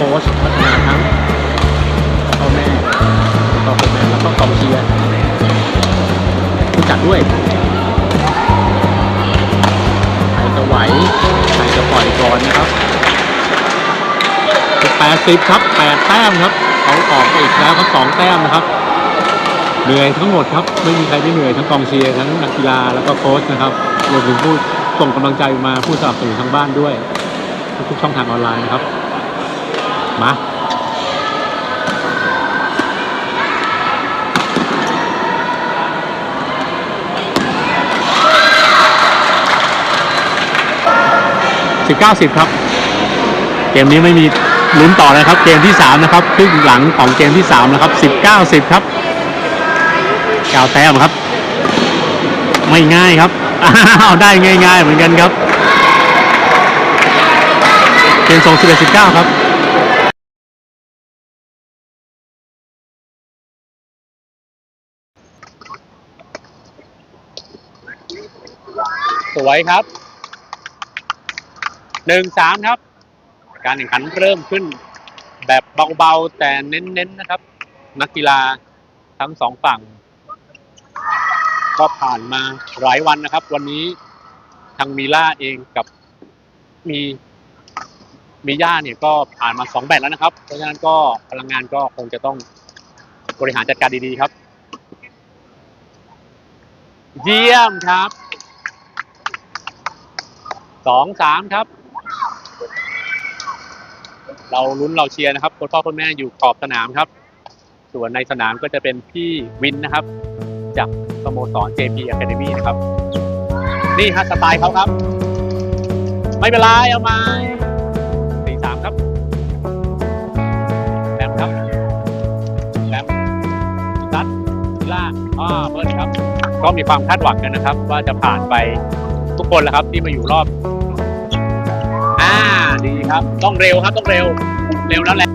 ค้ชพัฒนาทั้งพ่อแม่ต่อผมแม่แล้วก็กองเชียร์ผู้จัดด้วยใครจะไหวใครจะปล่อยก่อนนะครับ80ครับ8แต้มครับเขาออกไปอีกแล้วครับ2แต้มนะครับเหนื่อยทั้งหมดครับไม่มีใครไม่เหนื่อยทั้งกองเชียร์ทั้งนักกีฬาแล้วก็โค้ชนะครับรวมถึงผู้ส่งกำลังใจมาผู้สนับสนุนทางบ้านด้วย ทุกช่องทางออนไลน์นะครับ มาสิบเก้าสิบครับ เกมนี้ไม่มีลุ้นต่อนะครับ เกมที่สามนะครับครึ่งหลังของเกมที่สามนะครับสิบเก้าสิบครับเก้าแต้มครับ ไม่ง่ายครับอ้าวได้ง่าย ๆ เหมือนกันครับเกมส่งสิบเอ็ดสิบเก้าครับ สวยครับหนึ่งสามครับ การแข่งขันเริ่มขึ้น แบบเบาๆแต่เน้นๆนะครับ นักกีฬาทั้งสองฝั่ง ก็ผ่านมาหลายวันนะครับ วันนี้ทางมีล่าเองกับมีมีย่าเนี่ยก็ผ่านมาสองแบตแล้วนะครับ เพราะฉะนั้นก็พลังงานก็คงจะต้องบริหารจัดการดีๆครับ เยี่ยมครับ สองสามครับ เราลุ้นเราเชียร์นะครับคุณพ่อคุณแม่อยู่ขอบสนามครับ ส่วนในสนามก็จะเป็นพี่วินนะครับ จากสโมสร JP Academy นะครับ นี่ฮะสไตล์เขาครับ ไม่เป็นไรเอามาสี่สามครับแบมครับแบมซัดลล่าอ่าเบิร์ดครับ ก็มีความคาดหวังกันนะครับ ว่าจะผ่านไป ทุกคนแหละครับ ที่มาอยู่รอบ อ่าดีครับ ต้องเร็วครับต้องเร็ว เร็วแล้วแหละ